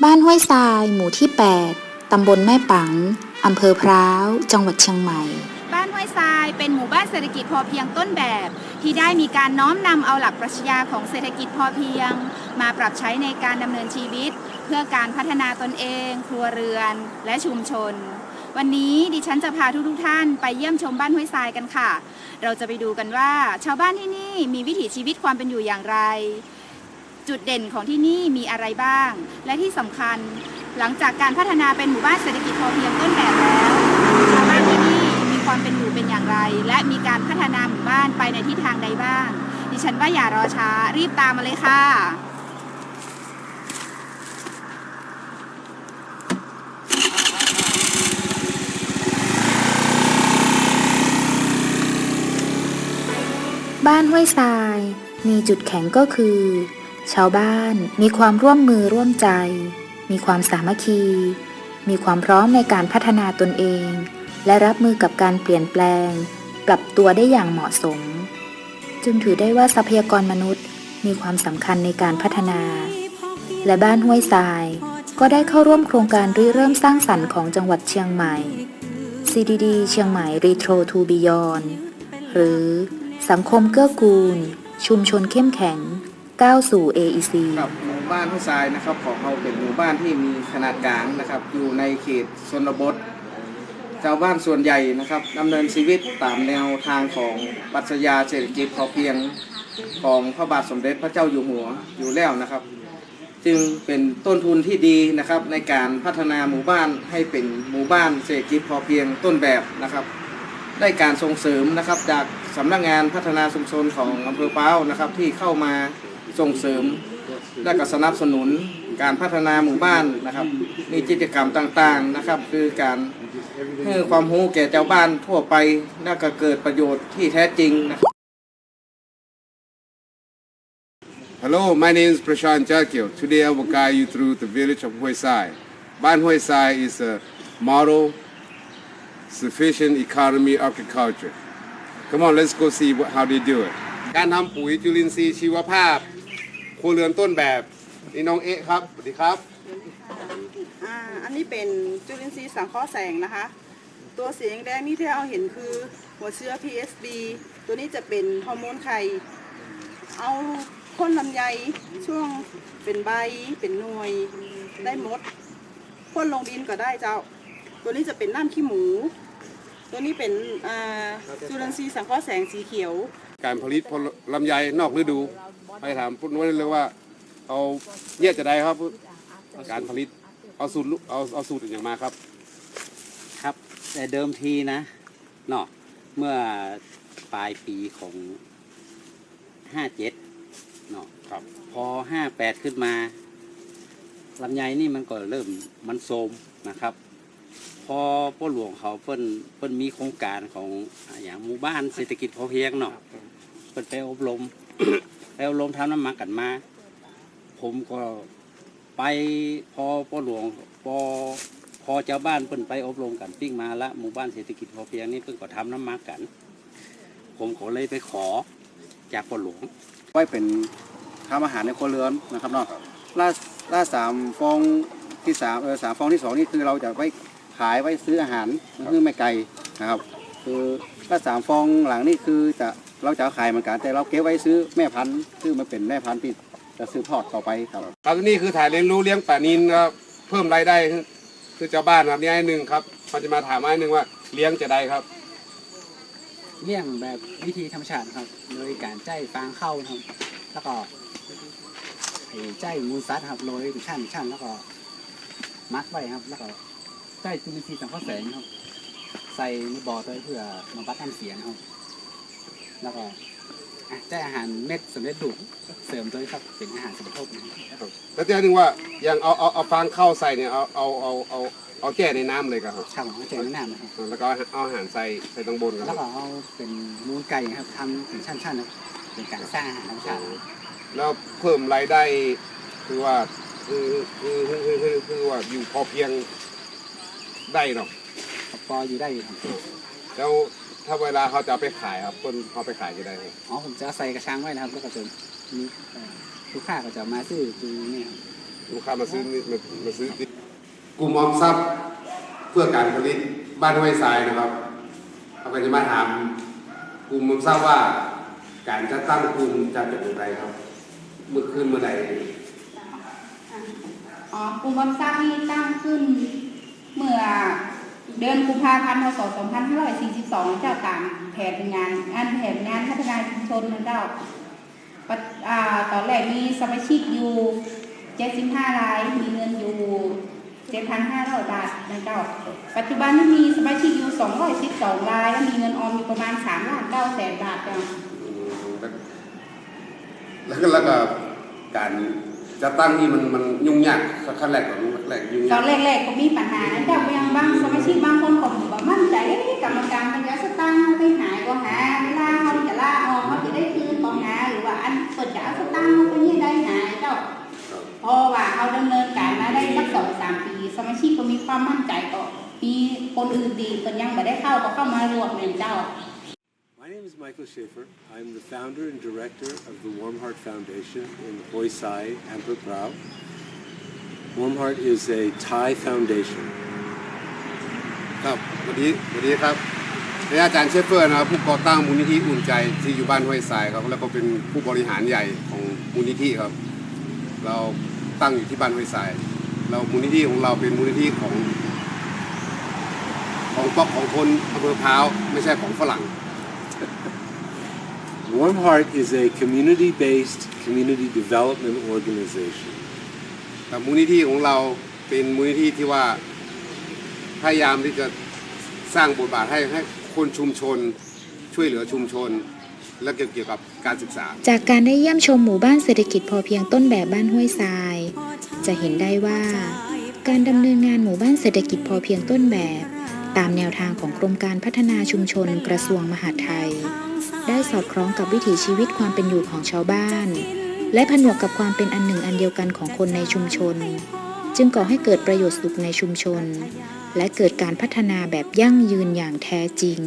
บ้านห้วยทรายหมู่ที่ 8 ตำบลแม่ปัง อำเภอพร้าว จังหวัดเชียงใหม่ บ้านห้วยทรายเป็นหมู่บ้านเศรษฐกิจพอเพียงต้นแบบ ที่ได้มีการน้อมนำเอาหลักปรัชญาของเศรษฐกิจพอเพียง มาปรับใช้ในการดำเนินชีวิต เพื่อการพัฒนาตนเอง ครัวเรือน และชุมชน วันนี้ดิฉันจะพาทุกๆท่านไปเยี่ยมชมบ้านห้วยทรายกันค่ะ เราจะไปดูกันว่า ชาวบ้านที่นี่มีวิถีชีวิตความเป็นอยู่อย่างไร จุดเด่นของที่นี่มีอะไรบ้าง และที่สำคัญหลังจากการพัฒนาเป็นหมู่บ้านเศรษฐกิจพอเพียงต้นแบบแล้วชาวบ้านที่นี่มีความเป็นอยู่เป็นอย่างไร และมีการพัฒนาหมู่บ้านไปในทิศทางใดบ้าง ดิฉันว่าอย่ารอช้ารีบตามมาเลยค่ะบ้านห้วยทรายมีจุดแข็งก็คือ ชาวบ้านมีความร่วมมือร่วมใจ มีความสามัคคี มีความพร้อมในการพัฒนาตนเอง และรับมือกับการเปลี่ยนแปลง ปรับตัวได้อย่างเหมาะสม จึงถือได้ว่าทรัพยากรมนุษย์ มีความสำคัญในการพัฒนา และบ้านห้วยทราย ก็ได้เข้าร่วมโครงการริเริ่มสร้างสรรค์ของจังหวัดเชียงใหม่ CDD เชียงใหม่ Retro to Beyond หรือสังคมเกื้อกูล ชุมชนเข้มแข็ง ก้าวสู่ AEC ครับหมู่บ้านห้วยทรายนะครับของเราเป็นหมู่บ้านที่มีขนาดกลางนะครับ อยู่ในเขตชนบทชาวบ้านส่วนใหญ่นะครับดำเนินชีวิตตามแนวทางของปรัชญาเศรษฐกิจพอเพียงของพระบาทสมเด็จพระเจ้าอยู่หัวอยู่แล้วนะครับ จึงเป็นต้นทุนที่ดีนะครับในการพัฒนาหมู่บ้านให้เป็นหมู่บ้านเศรษฐกิจพอเพียงต้นแบบนะครับ ได้การส่งเสริมนะครับจากสำนักงานพัฒนาชุมชนของอำเภอเป้านะครับที่เข้ามา ส่งเสริมและก็สนับสนุนการพัฒนาหมู่บ้านนะครับ มีกิจกรรมต่างๆนะครับ คือการให้ความรู้แก่เจ้าบ้านทั่วไปและก็เกิดประโยชน์ที่แท้จริงนะครับ Hello, my name is Prashant Jakil. Today I will guide you through the village of Hue Sai. Ban Hue Sai is a model sufficient economy agriculture. Come on, let's go see what, how they do it. การทำปุ๋ยจุลินทรีย์ชีวภาพ ครัวเรือนต้นแบบนี่น้องเอ๊ะครับสวัสดีครับอ่าอันนี้เป็นจุลินทรีย์สังเคราะห์แสงนะคะ ตัวสีแดงๆนี่ที่เราเห็นคือหัวเชื้อ PSB ตัวนี้จะเป็นฮอร์โมนไข่เอาพ่นลำไยช่วงเป็นใบเป็นหน่วยได้หมดพ่นลงดินก็ได้เจ้า ตัวนี้จะเป็นน้ำขี้หมู ตัวนี้เป็นอ่าจุลินทรีย์สังเคราะห์แสงสีเขียว การผลิตผลลำไยนอกฤดู ไปถามพูดไว้เลยว่าเอาเนี่ยจะได้ครับ การผลิตเอาสูตรลูกเอาเอาสูตรอย่างมาครับ ครับแต่เดิมทีนะเนาะเมื่อปลายปีของห้าเจ็ดเนาะครับ พอห้าแปดขึ้นมาลำไยนี่มันก็เริ่มมันโทรมนะครับ พอพ่อหลวงเขาเปิ้นเปิ้นมีโครงการของอ่าอย่างหมู่บ้านเศรษฐกิจพอเพียงเนาะเปิ้นไปอบรม ไปอบรมทำน้ำมันกันมา ผมก็ไปพอพ่อหลวงพอพอเจ้าบ้านเปิ้นไปอบรมกันปิ้งมาละหมู่บ้านเศรษฐกิจพอเพียงนี่เพิ่นก็ทำน้ำมันกัน ผมก็เลยไปขอจากพ่อหลวงไว้เป็นทำอาหารในครัวเรือนนะครับเนาะล่าล่าสามฟองที่สามเออสามฟองที่สองนี่คือเราจะไว้ขายไว้ซื้ออาหารคือไม่ไกลนะครับ คือล่าสามฟองหลังนี่คือจะ เราจะเอาขายเหมือนกันแต่เราเก็บไว้ซื้อแม่พันธุ์คือมันเป็นแม่พันธุ์ที่จะซื้อทอดต่อไปครับครับนี่คือถ่ายเรียนรู้เลี้ยงปลานินครับเพิ่มรายได้คือคือเจ้าบ้านครับนี่ไอ้หนึ่งครับเขาจะมาถามไอ้หนึ่งว่าเลี้ยงจะได้ครับเลี้ยงแบบวิธีธรรมชาติครับ โดยการใจฟางเข้าครับแล้วก็ไอ้ใจมูลสัตว์ครับโรยเป็นชั้นชั้นแล้วก็มัดไว้ครับ แล้วก็ใจจุลินทรีย์สังเคราะห์แสงครับ ใส่ในบ่อตัวเพื่อมาบัดน้ำเสียงครับ แล้วก็อะใจอาหารเม็ดสำเร็จรูปเสริมด้วยครับเป็นอาหารสมทบนะครับ แล้วจะหนึ่งว่าอย่างเอาเอาเอาฟางเข้าใส่เนี่ยเอาเอาเอาเอาเอาแก้ในน้ำเลยครับข้าวของแกงแนะนำนะครับ แล้วก็เอาอาหารใส่ใส่ตรงบนครับแล้วก็เอาเป็นมูลไก่ครับทำเป็นชั้นๆนะครับเป็นการสร้างอาหารธรรมชาติแล้วเพิ่มรายได้คือว่าคือคือคือคือคือคือว่าอยู่พอเพียงได้เนาะพออยู่ได้อยู่ครับ แล้ว ถ้าเวลาเขาจะเอาไปขายครับคนเขาไปขายจะได้ไหมอ๋อผมจะใส่กระชังไว้นะครับแล้วก็จะมีเอ่อลูกค้าก็จะมาซื้อดูเนี่ยครับ ลูกค้ามาซื้อนี่มามาซื้อที่กลุ่มออมทรัพย์เพื่อการผลิตบ้านห้วยทรายนะครับเราก็จะมาถามกลุ่มออมทรัพย์ว่า การจัดตั้งกลุ่มจะเป็นอย่างไรครับ เมื่อคืนเมื่อใด อ๋อกลุ่มบำซักนี่ตั้งขึ้นเมื่อ เดือนกุมภาพันธ์พศ2542เจ้าต่ามแผนงานงานแผนงานพัฒนาชุมชนนะเจ้าปัจอ่าตอนแรกมีสมาชิกอยู่75ราย มีเงินอยู่7,500 บาทนะเจ้า ปัจจุบันนี้มีสมาชิกอยู่ 212ราย และมีเงินออมอยู่ประมาณ3ล้าน9แสนบาทเจ้าแล้วก็แล้วก็การจะตั้งนี่มันมันยุ่งยากขั้นแรกของ แรกยุ่งตยาอกนแรกๆก็มีปัญหานะเจ้ายังบางสมาชิกบางคนก็บอกมั่นใจเอ๊ะกรรมการมันจะสตางค์เขาไปหายก็หาเวลาเขาจะลาออกเขาจะได้คืนก็หาหรือว่าอันเปิดจะเอาสตางค์เขาไปเนี่ยได้หาเจ้าเพราะว่าเขาดำเนินการมาได้สักสองสามปีสมาชิกก็มีความมั่นใจก็มีคนอื่นดีก็ยังไม่ได้เข้าก็เข้ามารวมเหมือนเจ้า My name is Michael Schaefer. I'm the founder and director of the Warm Heart Foundation in Hoi Sai, Amput Brau. Warm Heart is a Thai foundation. ครับสวัสดีสวัสดีครับเป็นอาจารย์เชฟเฟอร์นะครับผู้ก่อตั้งมูลนิธิอุ่นใจที่อยู่บ้านห้วยทรายครับแล้วก็เป็นผู้บริหารใหญ่ของมูลนิธิครับ เราตั้งอยู่ที่บ้านห้วยทราย เรามูลนิธิของเราเป็นมูลนิธิของ ของป๊อกของคนอำเภอพร้าวไม่ใช่ของฝรั่ง Warm Heart is a community-based community development organization. แต่มูลนิธิของเราเป็นมูลนิธิที่ว่าพยายามที่จะสร้างบทบาทให้ให้คนชุมชน ช่วยเหลือชุมชน และเกี่ยวกับการศึกษา จากการได้เยี่ยมชมหมู่บ้านเศรษฐกิจพอเพียงต้นแบบบ้านห้วยทราย จะเห็นได้ว่า การดำเนินงานหมู่บ้านเศรษฐกิจพอเพียงต้นแบบ ตามแนวทางของกรมการพัฒนาชุมชนกระทรวงมหาดไทย ได้สอดคล้องกับวิถีชีวิตความเป็นอยู่ของชาวบ้าน และผนวกกับความเป็นอันหนึ่งอันเดียวกันของคนในชุมชน จึงก่อให้เกิดประโยชน์สุขในชุมชน และเกิดการพัฒนาแบบยั่งยืนอย่างแท้จริง